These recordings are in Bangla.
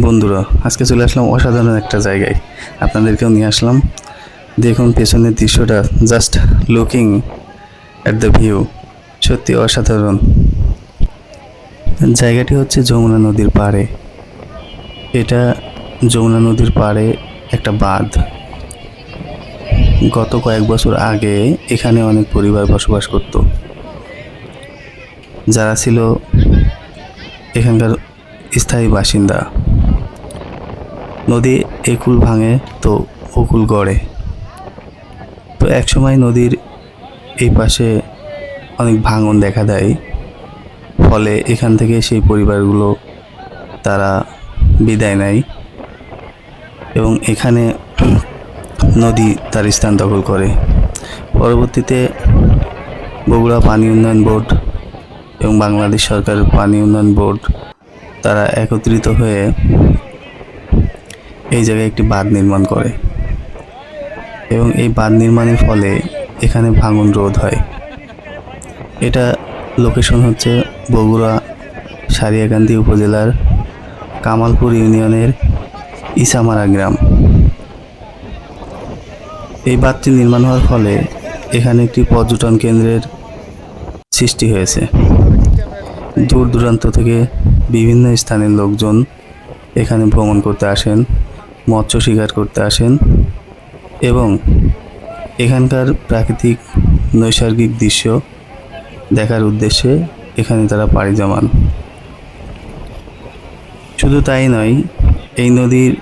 বন্ধুরা, আজকে চলে আসলাম অসাধারণ একটা জায়গায়। আপনাদেরকেও নিয়ে আসলাম। দেখুন, পেছনের দৃশ্যটা just looking at the view সত্যি অসাধারণ। জায়গাটি হচ্ছে যমুনা নদীর পাড়ে। এটা যমুনা নদীর পাড়ে একটা বাঁধ। গত কয়েক বছর আগে এখানে অনেক পরিবার বসবাস করত। যারা ছিল এখানকার স্থায়ী বাসিন্দা। নদী একুল ভাঙে, তো ওকুল গড়ে। তো একসময় নদীর এই পাশে অনেক ভাঙন দেখা দেয়। ফলে এখান থেকে সেই পরিবারগুলো তারা বিদায় নেয় এবং এখানে নদী তার স্থান দখল করে। পরবর্তীতে বগুড়া পানি উন্নয়ন বোর্ড এবং বাংলাদেশ সরকারের পানি উন্নয়ন বোর্ড তারা একত্রিত হয়ে এই জায়গায় একটি বাঁধ নির্মাণ করে। এবং এই বাঁধ নির্মাণের ফলে এখানে ভাঙন রোধ হয়। এটা লোকেশন হচ্ছে বগুড়া সারিয়াকান্দি উপজেলার কামালপুর ইউনিয়নের ইসামারা গ্রাম। এই বাঁধটি নির্মাণ হওয়ার ফলে এখানে একটি পর্যটন কেন্দ্রের সৃষ্টি হয়েছে। দূর দূরান্ত থেকে বিভিন্ন স্থানের লোকজন এখানে ভ্রমণ করতে আসেন। মৎস্য শিকার করতে আসেন এবং এখানকার প্রাকৃতিক নৈসর্গিক দৃশ্য দেখার উদ্দেশ্যে এখানে তারা পাড়ি জমান। শুধু তাই নয়, এই নদীর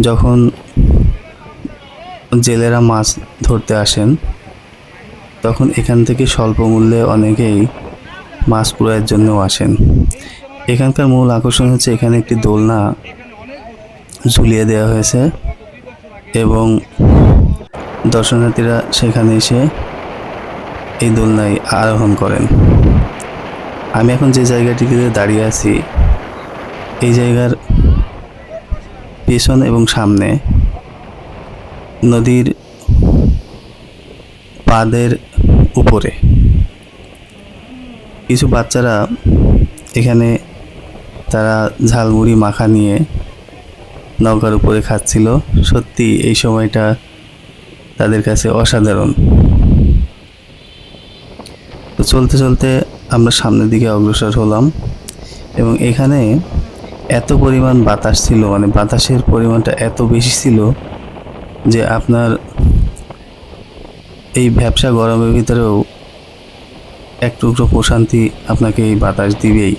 যখন জেলেরা মাছ ধরতে আসেন, তখন এখান থেকে স্বল্প মূল্যে অনেকেই মাছ ক্রয়ের জন্যও আসেন। এখানকার মূল আকর্ষণ হচ্ছে এখানে একটি দোলনা ঝুলিয়ে দেওয়া হয়েছে এবং দর্শনার্থীরা সেখানে এসে এই দোলনায় আরোহণ করেন। আমি এখন যে জায়গাটিতে দাঁড়িয়ে আছি, এই জায়গার পেছন এবং সামনে নদীর পাদের উপরে কিছু বাচ্চারা এখানে তারা ঝালমুড়ি মাখা নিয়ে নৌকার উপরে খাচ্ছিল। সত্যি এই সময়টা তাদের কাছে অসাধারণ। তো চলতে চলতে আমরা সামনের দিকে অগ্রসর হলাম এবং এখানে এত পরিমাণ বাতাস ছিল মানে বাতাসের পরিমাণটা এত বেশি ছিল যে আপনার এই ব্যবসা গরমের ভিতরেও এক টুকরো প্রশান্তি আপনাকে এই বাতাস দিবেই।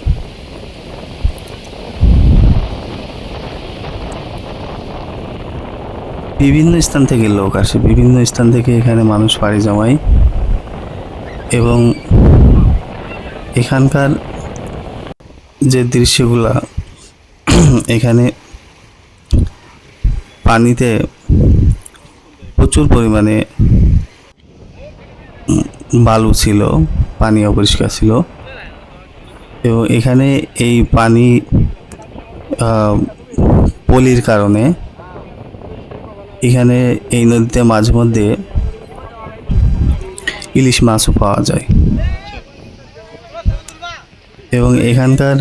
বিভিন্ন স্থান থেকে লোক আসে, বিভিন্ন স্থান থেকে এখানে মানুষ পাড়ি জমায় এবং এখানকার যে দৃশ্যগুলা, এখানে পানিতে প্রচুর পরিমাণে বালু ছিল, পানি অপরিষ্কার ছিল এবং এখানে এই পানি পলির কারণে এখানে এই নদীতে মাঝে মধ্যে ইলিশ মাছও পাওয়া যায়। এবং এখানকার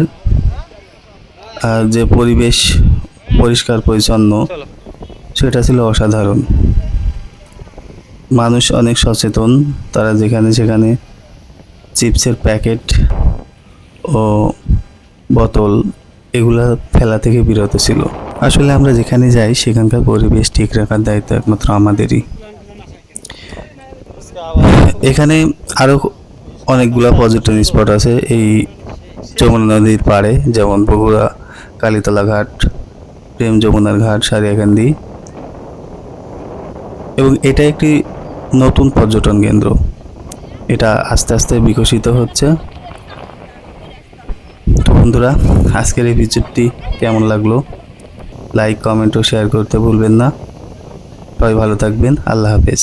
যে পরিবেশ পরিষ্কার পরিচ্ছন্ন, সেটা ছিল অসাধারণ। মানুষ অনেক সচেতন, তারা যেখানে সেখানে চিপসের প্যাকেট ও বোতল এগুলা ফেলা থেকে বিরত ছিল। আসলে আমরা যেখানে যাই, সেখানকার পরিবেশ ঠিক রাখার দায়িত্ব একমাত্র আমাদেরই। এখানে আরও অনেকগুলো পর্যটন স্পট আছে। এই যমুনা নদীর পাড়ে, যেমন বগুড়া, কালীতলা ঘাট, প্রেম যমুনার ঘাট, সারিয়াকান্দি। এবং এটা একটি নতুন পর্যটন কেন্দ্র। এটা আস্তে আস্তে বিকশিত হচ্ছে। তো বন্ধুরা, আজকের এই ভিডিওটি কেমন লাগল? লাইক কমেন্ট ও শেয়ার করতে ভুলবেন না। সবাই ভালো থাকবেন। আল্লাহ হাফেজ।